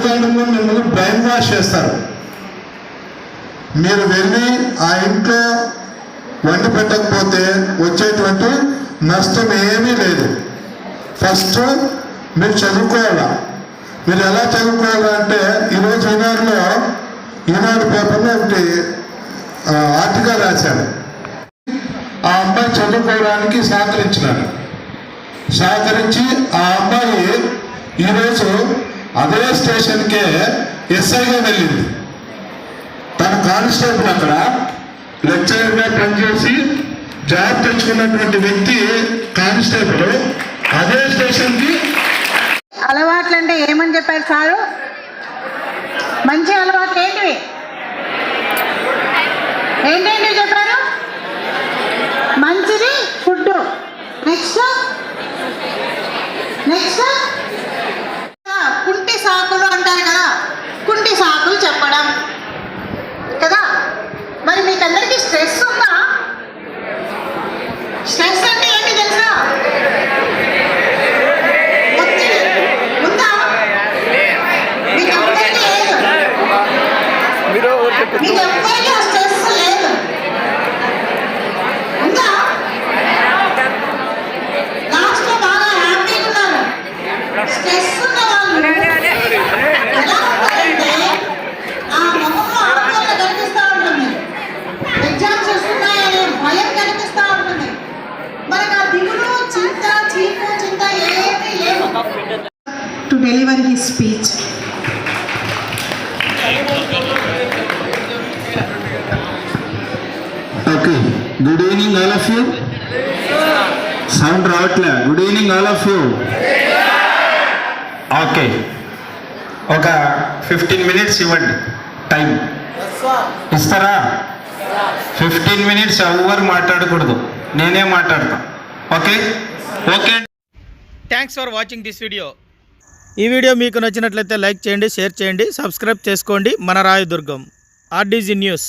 రాజకీయంగా మిమ్మల్ని brain wash చేస్తారు. మీరు వెళ్ళి ఆ ఇంట్లో వండి పెట్టకపోతే వచ్చేటువంటి నష్టం ఏమీ లేదు. ఫస్ట్ మీరు చదువుకోవాలా? మీరు ఎలా చదువుకోవాలంటే ఈరోజు ఈనాడులో ఈనాడు పేపర్లో ఒకటి ఆర్టికల్ రాశాను ఆ అమ్మాయి చదువుకోవడానికి సహకరించినాను సహకరించి ఆ అమ్మాయి ఈరోజు అదే స్టేషన్కే ఎస్ఐగా వెళ్ళింది. తన కానిస్టేబుల్ అక్కడ లెక్చరర్గా పనిచేసి జాబ్ తెచ్చుకున్నటువంటి వ్యక్తి కానిస్టేబుల్. అదే స్టేషన్కి అలవాట్లు అంటే ఏమని చెప్పారు సారు? మంచి అలవాట్లు ఏంటివి? ఏంటండి చెప్పారు? మంచిది ఫుడ్ నెక్స్ట్ నెక్స్ట్. మీకు ఎవ్వరికీ ఆ stress okay. Good evening all of you sound రావట్లే. Good evening all of you okay ఒక ఫిఫ్టీన్ మినిట్స్ ఇవ్వండి. టైం ఇస్తారా? ఫిఫ్టీన్ మినిట్స్ ఎవరు మాట్లాడకూడదు. నేనే మాట్లాడతా. Okay okay thanks for watching this video ఈ వీడియో మీకు నచ్చినట్లయితే లైక్ చేయండి షేర్ చేయండి సబ్స్క్రైబ్ చేసుకోండి. మన రాయదుర్గం. RDG news.